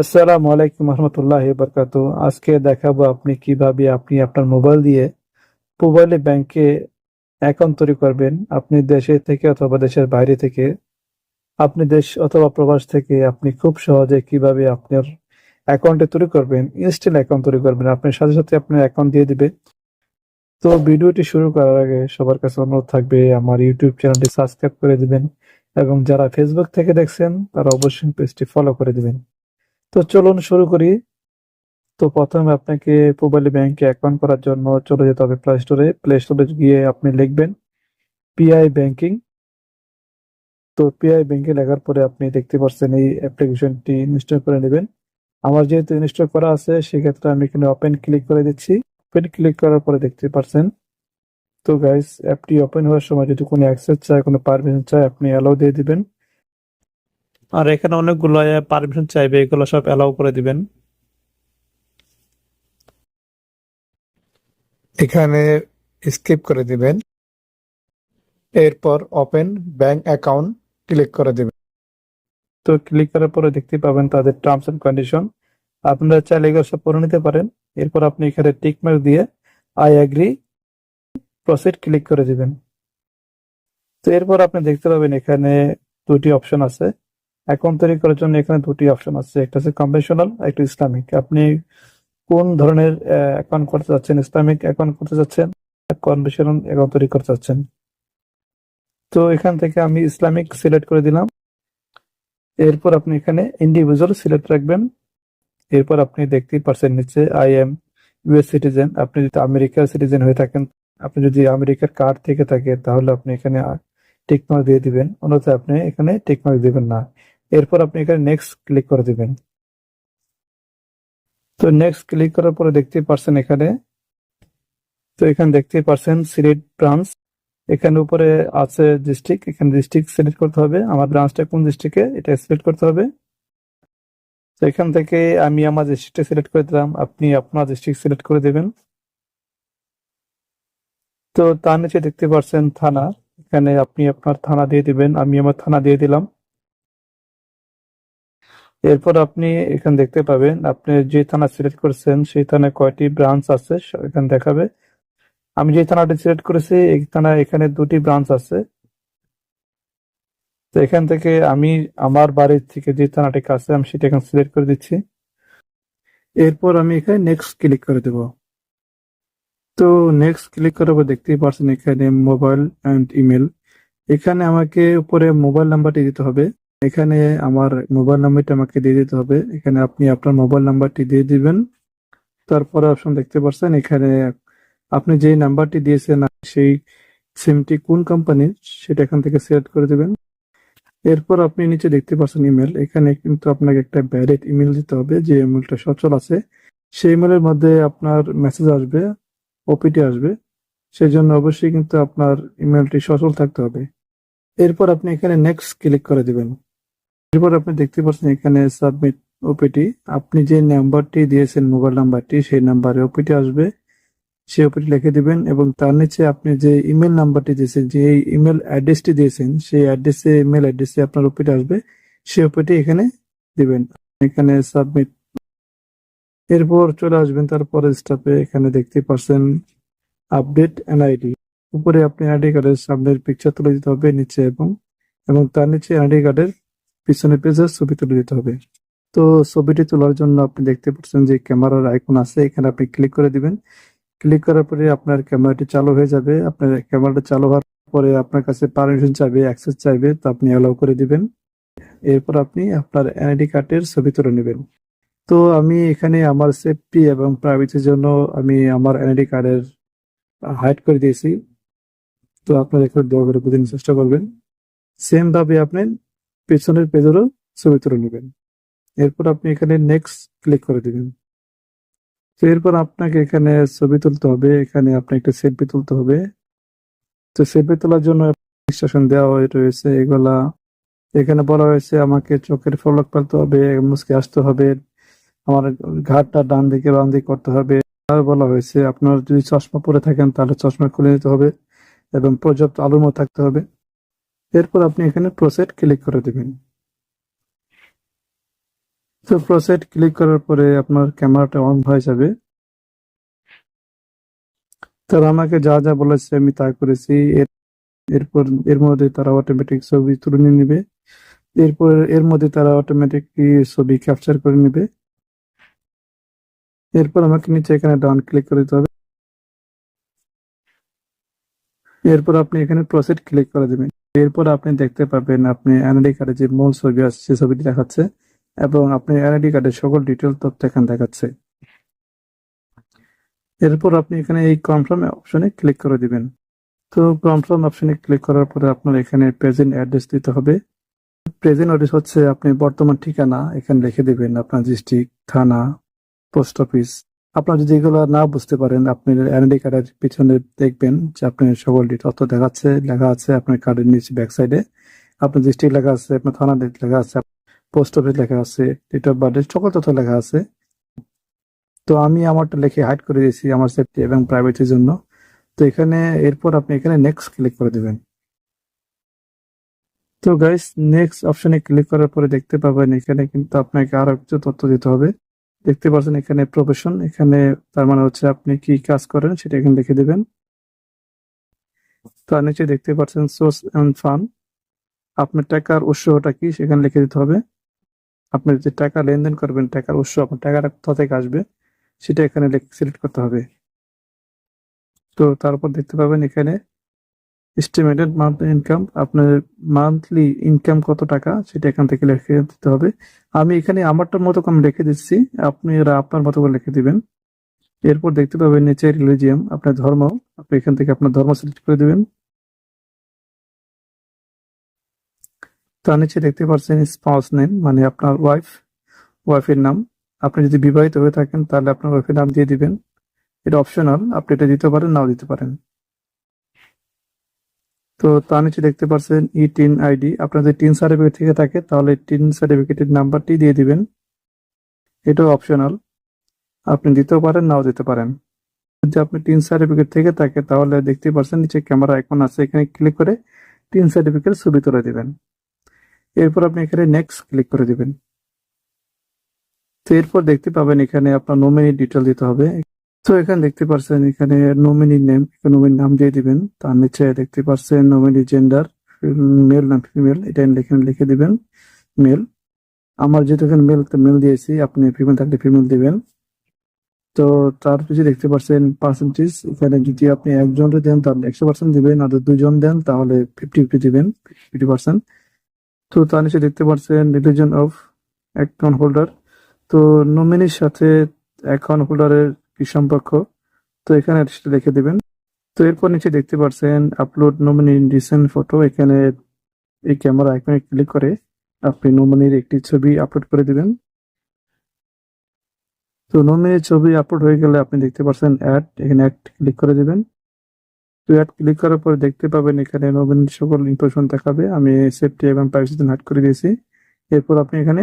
আসসালামু আলাইকুম রহমতুল্লাহ বরকাত আজকে দেখাবো আপনি কীভাবে আপনি আপনার মোবাইল দিয়ে মোবাইলে ব্যাংকে অ্যাকাউন্ট তৈরি করবেন। আপনি দেশে থেকে অথবা দেশের বাইরে থেকে, আপনি দেশ অথবা প্রবাস থেকে, আপনি খুব সহজে কীভাবে আপনার অ্যাকাউন্টে তৈরি করবেন ইনস্ট্যান্ট অ্যাকাউন্ট তৈরি করবেন। আপনার সাথে সাথে আপনার অ্যাকাউন্ট দিয়ে দিবে। তো ভিডিওটি শুরু করার আগে সবার কাছে অনুরোধ থাকবে, আমার ইউটিউব চ্যানেলটি সাবস্ক্রাইব করে দিবেন এবং যারা ফেসবুক থেকে দেখছেন, তারা অবশ্যই পেজটি ফলো করে দিবেন। তো চলুন শুরু করি। তো প্রথমে আপনাকে মোবাইলে ব্যাংকে অ্যাকাউন্ট করার জন্য চলে যেতে হবে প্লে স্টোরে প্লে স্টোরে গিয়ে আপনি লিখবেন পিআই ব্যাংকিং তো পিআই ব্যাংকিং লেখার পরে আপনি দেখতে পাচ্ছেন এই অ্যাপ্লিকেশনটি ইনস্টল করে নেবেন। আমার যেহেতু ইনস্টল করা আছে, সেক্ষেত্রে আমি এখানে ওপেন ক্লিক করে দিচ্ছি। ওপেন ক্লিক করার পরে দেখতে পাচ্ছেন, তো গাইস অ্যাপটি ওপেন হওয়ার সময় যদি কোনো অ্যাক্সেস চায়, কোনো পারমিশন চায়, আপনি অ্যালাউ দিয়ে দিবেন। আর এখানে অনেকগুলো পারমিশন চাইবে এগুলো সব অ্যালাউ করে দিবেন। এখানে স্কিপ করে দিবেন। এরপর ওপেন ব্যাংক অ্যাকাউন্ট ক্লিক করে দিবেন। তো ক্লিক করার পরে দেখতে পাবেন তাদের টার্মস এন্ড কন্ডিশন আপনারা চাইলে এগুলো সব পড়ে নিতে পারেন। এরপর আপনি এখানে টিক মার্ক দিয়ে আই অ্যাগ্রি প্রসিড ক্লিক করে দিবেন। তো এরপর আপনি দেখতে পাবেন এখানে দুটি অপশন আছে। অ্যাকাউন্ট তৈরি করার জন্য এখানে দুটি অপশন আছে। একটা হচ্ছে কনভেনশনাল একটা ইসলামিক। আপনি কোন ধরনের অ্যাকাউন্ট করতে চাচ্ছেন? ইসলামিক অ্যাকাউন্ট করতে চাচ্ছেন কনভেনশনাল অ্যাকাউন্ট তৈরি করতে চাচ্ছেন? তো এখান থেকে আমি ইসলামিক সিলেক্ট করে দিলাম। এরপর আপনি এখানে ইন্ডিভিজুয়াল সিলেক্ট রাখবেন। এরপর আপনি দেখতেই পারছেন নিচে আই এম ইউএস সিটিজেন আপনি যদি আমেরিকার সিটিজেন হয়ে থাকেন, আপনি যদি আমেরিকার কার্ড থেকে থাকে, তাহলে আপনি এখানে টেকমার্ক দিয়ে দিবেন। অন্যথায় আপনি এখানে টেকমার্ক দিবেন না। এরপর আপনি এখানে নেক্সট ক্লিক করে দিবেন। তো নেক্সট ক্লিক করার পরে দেখতে পারছেন এখানে। তো এখানে দেখতে পারছেন সিলেট ব্রাঞ্চ এখানে উপরে আছে ডিস্ট্রিক্ট এখানে ডিস্ট্রিক্ট সিলেক্ট করতে হবে। আমার ব্রাঞ্চটা কোন ডিস্ট্রিক্টে এটা সিলেক্ট করতে হবে। তো এখান থেকে আমি আমার ডিস্ট্রিক্টে সিলেক্ট করে দিলাম। আপনি আপনার ডিস্ট্রিক্ট সিলেক্ট করে দেবেন। তো তার নিচে দেখতে পারছেন থানা। এখানে আপনি আপনার থানা দিয়ে দিবেন। আমি আমার থানা দিয়ে দিলাম। এরপর আপনি এখানে দেখতে পাবেন, আপনি যে থানা সিলেক্ট করেছেন, সেই থানায় কয়টি ব্রাঞ্চ আছে এখানে দেখাবে। আমি যে থানাটি সিলেক্ট করেছি, এই থানা এখানে দুটি ব্রাঞ্চ আছে। তো এখান থেকে আমি আমার বাড়ির থেকে যে থানাটি কাছে, আমি সেটা এখানে সিলেক্ট করে দিচ্ছি। এরপর আমি এখানে নেক্সট ক্লিক করে দেব। তো নেক্সট ক্লিক করার পর দেখতেই পারছেন এখানে মোবাইল অ্যান্ড ইমেল এখানে আমাকে উপরে মোবাইল নাম্বারটি দিতে হবে। এখানে আমার মোবাইল নাম্বারটি আমাকে দিয়ে দিতে হবে। এখানে আপনি আপনার মোবাইল নাম্বারটি দিয়ে দিবেন। তারপরে অপশন দেখতে পাচ্ছেন, এখানে আপনি যেই নাম্বারটি দিয়েছেন সেই সিমটি কোন কোম্পানির সেটা এখান থেকে সিলেক্ট করে দেবেন। এরপর আপনি নিচে দেখতে পাচ্ছেন ইমেল এখানে কিন্তু আপনাকে একটা ভ্যালিড ইমেল দিতে হবে যে ইমেলটা সচল আছে। সেই ইমেলের মধ্যে আপনার মেসেজ আসবে ওপিটি আসবে। সেই জন্য অবশ্যই কিন্তু আপনার ইমেলটি সচল থাকতে হবে। এরপর আপনি এখানে নেক্সট ক্লিক করে দিবেন। এরপর আপনি দেখতে পাচ্ছেন এখানে সাবমিট ওপিটি আপনি যে নাম্বারটি দিয়েছেন মোবাইল নাম্বারটি সেই নাম্বারে ওপিটি আসবে। সেই ওপিটি লিখে দিবেন এবং তার নিচে আপনি যে ইমেল নাম্বারটি দিয়েছেন, যে ইমেল অ্যাড্রেসটি দিয়েছেন, সেই অ্যাড্রেসে ইমেল অ্যাড্রেসে আপনার ওপিটি আসবে। সেই ওপিটি এখানে দিবেন। এখানে সাবমিট এরপর চলে আসবেন তারপরে স্টাফে এখানে দেখতে পাচ্ছেন আপডেট এনআইডি উপরে আপনি এনআইডি কার্ডের সামনের পিকচার তুলে দিতে হবে, নিচে এবং এবং তার নিচে এনআইডি কার্ডের পিছনে পেজের ছবি তুলে দিতে হবে। তো ছবিটি তোলার জন্য আপনি দেখতে পাচ্ছেন যে ক্যামেরার আইকন আছে, এখানে আপনি ক্লিক করে দিবেন। ক্লিক করার পরে আপনার ক্যামেরাটি চালু হয়ে যাবে। আপনার ক্যামেরাটা চালু হওয়ার পরে আপনার কাছে পারমিশন চাইবে অ্যাক্সেস চাইবে, তো আপনি অ্যালাউ করে দিবেন। এরপর আপনি আপনার এনআইডি কার্ডের ছবি তুলে নেবেন। তো আমি এখানে আমার সেফটি এবং প্রাইভেসির জন্য আমি আমার এনআইডি কার্ডের হাইড করে দিয়েছি। তো আপনারা একটু দয়া করে চেষ্টা করবেন। সেম ভাবে আপনি পেছনের পেজেরও ছবি তুলে নেবেন। এরপর আপনি এখানে নেক্সট ক্লিক করে দিবেন। তো এরপর আপনাকে এখানে ছবি তুলতে হবে। এখানে আপনি একটা সেলফি তুলতে হবে। তো সেলফি তোলার জন্য ইনস্ট্রাকশন দেওয়া হয়ে রয়েছে। এগুলা এখানে বলা হয়েছে, আমাকে চোখের ফলক ফেলতে হবে, মুসকে আসতে হবে, আমার ঘাটটা ডান দিকে বাম দিকে করতে হবে। আর বলা হয়েছে। আপনার যদি চশমা পরে থাকেন, তাহলে চশমা খুলে নিতে হবে এবং পর্যাপ্ত আলোর থাকতে হবে। এরপর আপনি এখানে প্রসেট ক্লিক করে দেবেন। তো প্রসেট ক্লিক করার পরে আপনার ক্যামেরাটা অন হয়ে যাবে। তারা আমাকে যা যা বলেছে আমি তা করেছি। এরপর, এর মধ্যে তারা অটোমেটিক ছবি তুলে নেবে। এরপর, এর মধ্যে তারা অটোমেটিক ছবি ক্যাপচার করে নেবে। এরপর আমাকে নিচে এখানে ডান ক্লিক করে দিতে হবে। এরপর আপনি এখানে প্রসেড ক্লিক করে দেবেন। এরপর আপনি দেখতে পাবেন আপনি এনআইডি কার্ডে যে মূল ছবি আছে, সে ছবিটি দেখাচ্ছে এবং আপনি এনআইডি কার্ডের সকল ডিটেল তথ্য এখানে দেখাচ্ছে। এরপর আপনি এখানে এই কনফার্ম অপশনে ক্লিক করে দিবেন। তো কনফার্ম অপশনে ক্লিক করার পরে আপনার এখানে প্রেজেন্ট অ্যাড্রেস দিতে হবে। প্রেজেন্ট অ্যাড্রেস হচ্ছে আপনি বর্তমান ঠিকানা এখানে লিখে দিবেন, আপনার ডিস্ট্রিক্ট থানা পোস্ট অফিস আপনার যদি এগুলো না বুঝতে পারেন, আপনি এনআইডি কার্ডের পিছনে দেখবেন যে আপনার সকল তথ্য দেখাচ্ছে, লেখা আছে আপনার কার্ডের নিচে ব্যাক সাইডে আপনার ডিস্ট্রিক্ট লেখা আছে, আপনার থানা লেখা আছে পোস্ট অফিস লেখা আছে ডেট অফ বার্থ সকল তথ্য লেখা আছে। তো আমি আমারটা লিখে হাইড করে দিয়েছি আমার সেফটি এবং প্রাইভেসির জন্য। তো এখানে এরপর আপনি এখানে নেক্সট ক্লিক করে দিবেন। তো গাইস নেক্সট অপশনে ক্লিক করার পরে দেখতে পাবেন এখানে কিন্তু আপনাকে আরও কিছু তথ্য দিতে হবে। দেখতে পাচ্ছেন এখানে প্রফেশন এখানে তার মানে হচ্ছে আপনি কি কাজ করেন সেটা এখানে লিখে দিবেন। তার নিচে দেখতে পাচ্ছেন সোর্স এন্ড ফান্ড আপনার টাকার উৎসটা কি সেখানে লিখে দিতে হবে। আপনি যে টাকা লেনদেন করবেন, টাকার উৎস আপনার টাকাটা কোথা থেকে আসবে, সেটা এখানে সিলেক্ট করতে হবে। তো তারপর দেখতে পাবেন এখানে এস্টিমেটেড মান্থলি ইনকাম আপনার মান্থলি ইনকাম কত টাকা, সেটা এখান থেকে লিখে দিতে হবে। আমি এখানে আমারটার মতো আমি লিখে দিচ্ছি, আপনি এরা আপনার মতো করে লিখে দিবেন। এরপর দেখতে পাবেন নিচে রিলিজিয়াম আপনার ধর্ম, আপনি এখান থেকে আপনার ধর্ম সিলেক্ট করে দিবেন। তার নিচে দেখতে পাচ্ছেন স্পাউস নেম মানে আপনার ওয়াইফ ওয়াইফের নাম। আপনি যদি বিবাহিত হয়ে থাকেন, তাহলে আপনার ওয়াইফের নাম দিয়ে দিবেন। এটা অপশনাল আপনি এটা দিতে পারেন, নাও দিতে পারেন। তো তার নিচে দেখতে পাচ্ছেন ই টিন আইডি। আপনার যদি টিন সার্টিফিকেট থেকে থাকে, তাহলে টিন সার্টিফিকেটের নাম্বারটি দিয়ে দিবেন। এটাও অপশনাল আপনি দিতেও পারেন, নাও দিতে পারেন। যদি আপনি টিন সার্টিফিকেট থেকে থাকে, তাহলে দেখতে পাচ্ছেন নিচে ক্যামেরা এখন আছে, এখানে ক্লিক করে টিন সার্টিফিকেট ছবি তুলে দিবেন। এরপর আপনি এখানে নেক্সট ক্লিক করে দিবেন। তো এরপর দেখতে পাবেন এখানে আপনার নমিনি ডিটেল দিতে হবে। তো এখানে দেখতে পাচ্ছেন এখানে নমিনি নেম নমিনি নাম দিয়ে দিবেন। তার নিচে দেখতে পাচ্ছেন নমিনি জেন্ডার মেল না ফিমেল এটা এখানে লিখে দিবেন মেল আমার যেহেতু এখানে মেল মেল দিয়েছি, আপনি ফিমেল থাকলে ফিমেল দিবেন। তো, তার পিছিয়ে দেখতে পাচ্ছেন পার্সেন্টেজ এখানে যদি আপনি একজনকে দেন, তাহলে একশো পার্সেন্ট দিবেন, আর দুজন দেন, তাহলে ফিফটি ফিফটি দিবেন ফিফটি পার্সেন্ট তো, তার নিচে দেখতে পাচ্ছেন রিলিজন অফ অ্যাকাউন্ট হোল্ডার তো নমিনির সাথে অ্যাকাউন্ট হোল্ডারের কি সম্পর্ক? তো এখানে সেটা লিখে দিবেন। তো এরপর নিচে দেখতে পাচ্ছেন আপলোড নমিনি রিসেন্ট ফটো এখানে এই ক্যামেরা আইকনে ক্লিক করে আপনি নমিনির একটি ছবি আপলোড করে দিবেন। তো নমিনির ছবি আপলোড হয়ে গেলে আপনি দেখতে পাচ্ছেন অ্যাড এখানে অ্যাড ক্লিক করে দিবেন। তো অ্যাড ক্লিক করার পরে দেখতে পাবেন এখানে নমিনির সকল ইনফরমেশন দেখাবে। আমি সেফটি এবং প্রাইভেসি হাইড করে দিয়েছি। এরপর আপনি এখানে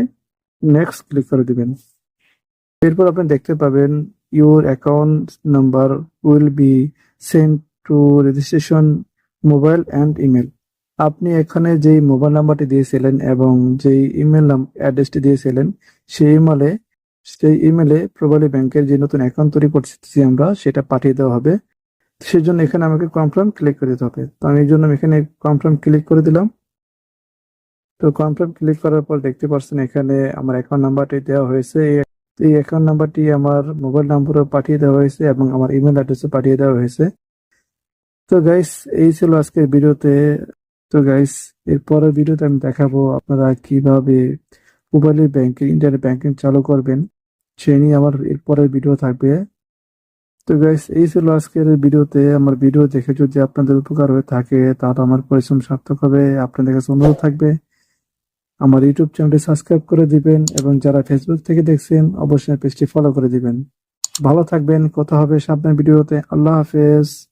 নেক্সট ক্লিক করে দিবেন। এরপর আপনি দেখতে পাবেন your account number will be send to registration mobile and email আপনি এখানে যেই মোবাইল নাম্বারটি দিয়েছিলেন এবং যেই ইমেল অ্যাড্রেসটি দিয়েছিলেন, সেই ইমেলে সেই ইমেলে প্রবালী ব্যাংকের যে নতুন অ্যাকাউন্ট তৈরি করছি আমরা, সেটা পাঠিয়ে দেওয়া হবে। সেই জন্য এখানে আমাকে কনফার্ম ক্লিক করে দিতে হবে। তো আমি এই জন্য এখানে কনফার্ম ক্লিক করে দিলাম। তো কনফার্ম ক্লিক করার পর দেখতে পাচ্ছেন এখানে আমার অ্যাকাউন্ট নাম্বারটি দেওয়া হয়েছে। এই এই অ্যাকাউন্ট নাম্বারটি আমার মোবাইল নাম্বারও পাঠিয়ে দেওয়া হয়েছে এবং আমার ইমেল অ্যাড্রেসও পাঠিয়ে দেওয়া হয়েছে। তো গাইস এই ছিল আজকের ভিডিওতে। তো গাইস এর পরের ভিডিওতে আমি দেখাবো আপনারা কীভাবে মোবাইলে ব্যাংকিং ইন্টারনেট ব্যাংকিং চালু করবেন। সে নিয়ে আমার এর পরের ভিডিও থাকবে। তো গাইস এই ছিল আজকের ভিডিওতে। আমার ভিডিও দেখে যদি আপনাদের উপকার হয়ে থাকে, তাহলে আমার পরিশ্রম সার্থক হবে। আপনাদের কাছে অনুরোধ থাকবে। আমার ইউটিউব চ্যানেলটি সাবস্ক্রাইব করে দিবেন এবং যারা ফেসবুক থেকে দেখছেন, অবশ্যই পেজটি ফলো করে দিবেন। ভালো থাকবেন, কথা হবে সামনের ভিডিওতে। আল্লাহ হাফেজ।